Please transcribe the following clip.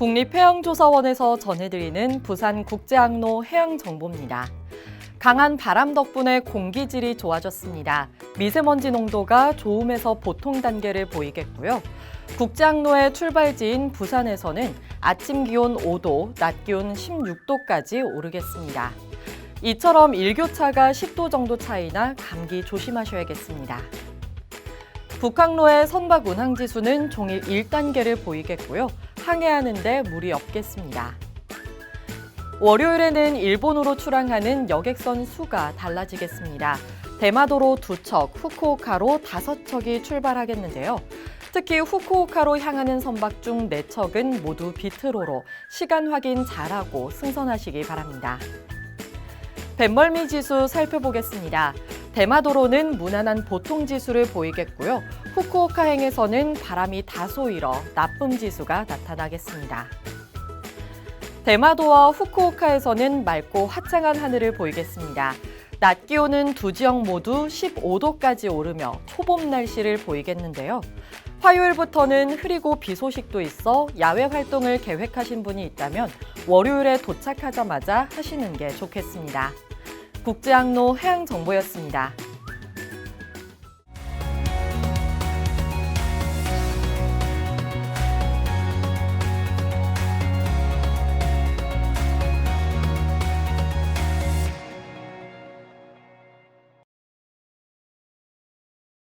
국립해양조사원에서 전해드리는 부산 국제항로 해양 정보입니다. 강한 바람 덕분에 공기질이 좋아졌습니다. 미세먼지 농도가 좋음에서 보통 단계를 보이겠고요. 국제항로의 출발지인 부산에서는 아침 기온 5도, 낮 기온 16도까지 오르겠습니다. 이처럼 일교차가 10도 정도 차이나 감기 조심하셔야겠습니다. 북항로의 선박 운항 지수는 종일 1단계를 보이겠고요. 항해하는데 무리 없겠습니다. 월요일에는 일본으로 출항하는 여객선 수가 달라지겠습니다. 대마도로 두 척, 후쿠오카로 다섯 척이 출발하겠는데요. 특히 후쿠오카로 향하는 선박 중 네척은 모두 비트로로 시간 확인 잘하고 승선하시기 바랍니다. 뱃멀미 지수 살펴보겠습니다. 대마도로는 무난한 보통 지수를 보이겠고요. 후쿠오카행에서는 바람이 다소 일어 나쁨 지수가 나타나겠습니다. 대마도와 후쿠오카에서는 맑고 화창한 하늘을 보이겠습니다. 낮 기온은 두 지역 모두 15도까지 오르며 초봄 날씨를 보이겠는데요. 화요일부터는 흐리고 비 소식도 있어 야외 활동을 계획하신 분이 있다면 월요일에 도착하자마자 하시는 게 좋겠습니다. 국제항로 해양정보였습니다.